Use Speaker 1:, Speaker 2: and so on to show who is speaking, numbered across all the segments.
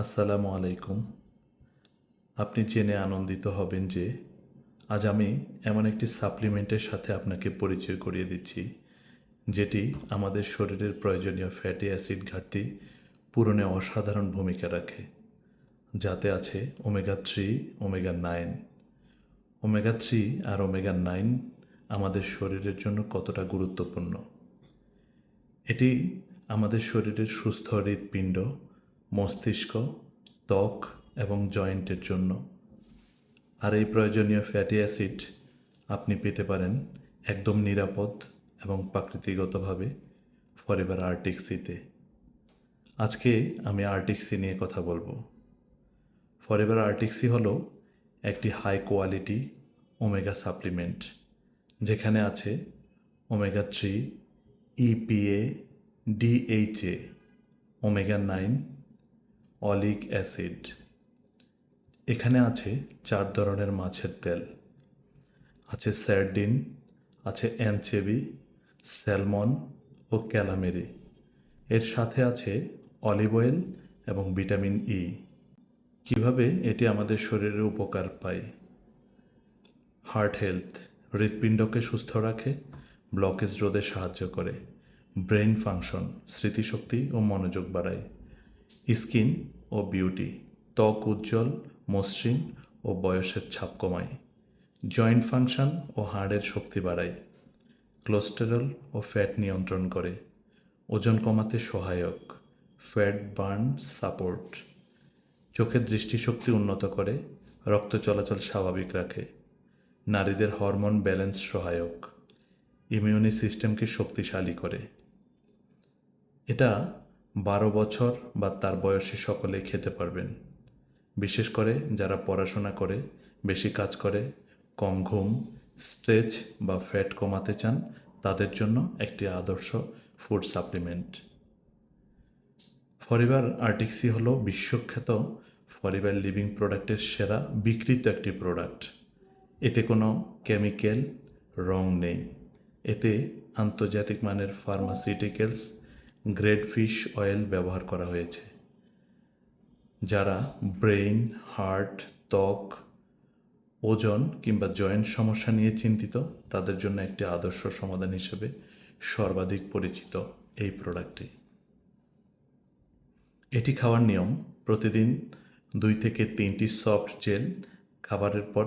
Speaker 1: আসসালামু আলাইকুম। আপনি জেনে আনন্দিত হবেন যে আজ আমি এমন একটি সাপ্লিমেন্টের সাথে আপনাকে পরিচয় করিয়ে দিচ্ছি, যেটি আমাদের শরীরের প্রয়োজনীয় ফ্যাটি অ্যাসিড ঘাটতি পূরণে অসাধারণ ভূমিকা রাখে, যাতে আছে omega three, omega nine. Omega three আর ওমেগা নাইন আমাদের শরীরের জন্য কতটা গুরুত্বপূর্ণ? এটি আমাদের শরীরের সুস্থ হৃৎপিণ্ড মস্তিষ্ক, ত্বক এবং জয়েন্টের জন্য। আর এই প্রয়োজনীয় ফ্যাটি অ্যাসিড আপনি পেতে পারেন একদম নিরাপদ এবং প্রাকৃতিকগতভাবে ফরএভার আর্টিক্সিতে আজকে আমি আর্টিক্সি নিয়ে কথা বলব। ফরএভার আর্টিক্সি হলো একটি হাই কোয়ালিটি ওমেগা সাপ্লিমেন্ট, যেখানে আছে omega three EPA DHA omega nine oleic acid. এখানে আছে চার ধরনের মাছের তেল। আছে স্যারডিন, আছে অ্যানচেবি, স্যালমন ও ক্যালামেরি। এর সাথে আছে অলিভ অয়েল এবং ভিটামিন ই। কীভাবে এটি আমাদের শরীরে উপকার পায়? হার্ট হেলথ, হৃৎপিণ্ডকে সুস্থ রাখে, ব্লকেজ রোধে সাহায্য করে ব্রেন ফাংশন, স্মৃতিশক্তি ও মনোযোগ বাড়ায়। স্কিন ও বিউটি, ত্বক উজ্জ্বল, মসৃণ ও বয়সের ছাপ কমায়। জয়েন্ট ফাংশন ও হাড়ের শক্তি বাড়ায়। কোলেস্টেরল ও ফ্যাট নিয়ন্ত্রণ করে। ওজন কমাতে সহায়ক। Fat burn support. চোখের দৃষ্টিশক্তি উন্নত করে, রক্ত চলাচল স্বাভাবিক রাখে। নারীদের হরমোন ব্যালেন্স সহায়ক। ইমিউনি সিস্টেমকে শক্তিশালী করে। এটা বারো বছর বা তার বয়সী সকলে খেতে পারবেন। বিশেষ করে যারা পড়াশোনা করে, বেশি কাজ করে, কম ঘুম, স্ট্রেচ বা ফ্যাট কমাতে চান, তাদের জন্য একটি আদর্শ ফুড সাপ্লিমেন্ট। ফরিবার আর্টিক্সি হল বিশ্বখ্যাত ফরিবার লিভিং প্রোডাক্টের সেরা বিকৃত একটি প্রোডাক্ট। এতে কোনো কেমিক্যাল রং নেই। এতে আন্তর্জাতিক মানের ফার্মাসিউটিক্যালস গ্রেড ফিশ অয়েল ব্যবহার করা হয়েছে, যারা ব্রেইন, হার্ট, ত্বক, ওজন কিংবা জয়েন্ট সমস্যা নিয়ে চিন্তিত, তাদের জন্য একটি আদর্শ সমাধান হিসেবে সর্বাধিক পরিচিত এই প্রোডাক্টটি। এটি খাওয়ার নিয়ম, প্রতিদিন দুই থেকে তিনটি সফট জেল খাবারের পর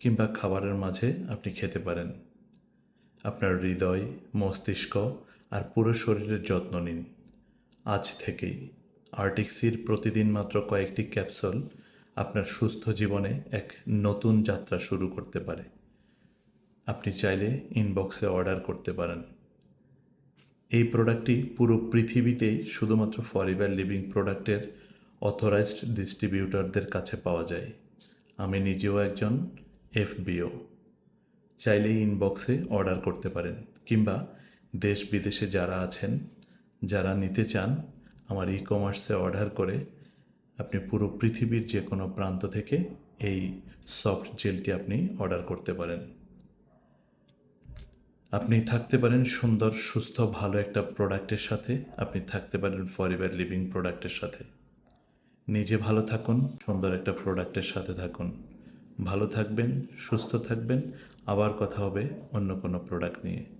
Speaker 1: কিংবা খাবারের মাঝে আপনি খেতে পারেন। আপনার হৃদয়, মস্তিষ্ক আর পুরো শরীরের যত্ন নিন। আজ থেকেই আর্টিক্সির প্রতিদিন মাত্র কয়েকটি ক্যাপসুল আপনার সুস্থ জীবনে এক নতুন যাত্রা শুরু করতে পারে। আপনি চাইলে ইনবক্সে অর্ডার করতে পারেন। এই প্রোডাক্টটি পুরো পৃথিবীতেই শুধুমাত্র ফরিবার লিভিং প্রোডাক্টের অথরাইজড ডিস্ট্রিবিউটরদের কাছে পাওয়া যায়। আমি নিজেও একজন এফবিও। চাইলে ইনবক্সে অর্ডার করতে পারেন কিংবা দেশ বিদেশে যারা আছেন, যারা নিতে চান, আমার ই কমার্সে অর্ডার করে, আপনি পুরো পৃথিবীর যে কোনো প্রান্ত থেকে এই সফট জেলটি আপনি অর্ডার করতে পারেন। আপনি থাকতে পারেন সুন্দর, সুস্থ, ভালো একটা প্রোডাক্টের সাথে, আপনি থাকতে পারেন ফরিবার লিভিং প্রোডাক্টের সাথে। নিজে ভালো থাকুন, সুন্দর একটা প্রোডাক্টের সাথে থাকুন। ভালো থাকবেন, সুস্থ থাকবেন, আবার কথা হবে অন্য কোনো প্রোডাক্ট নিয়ে।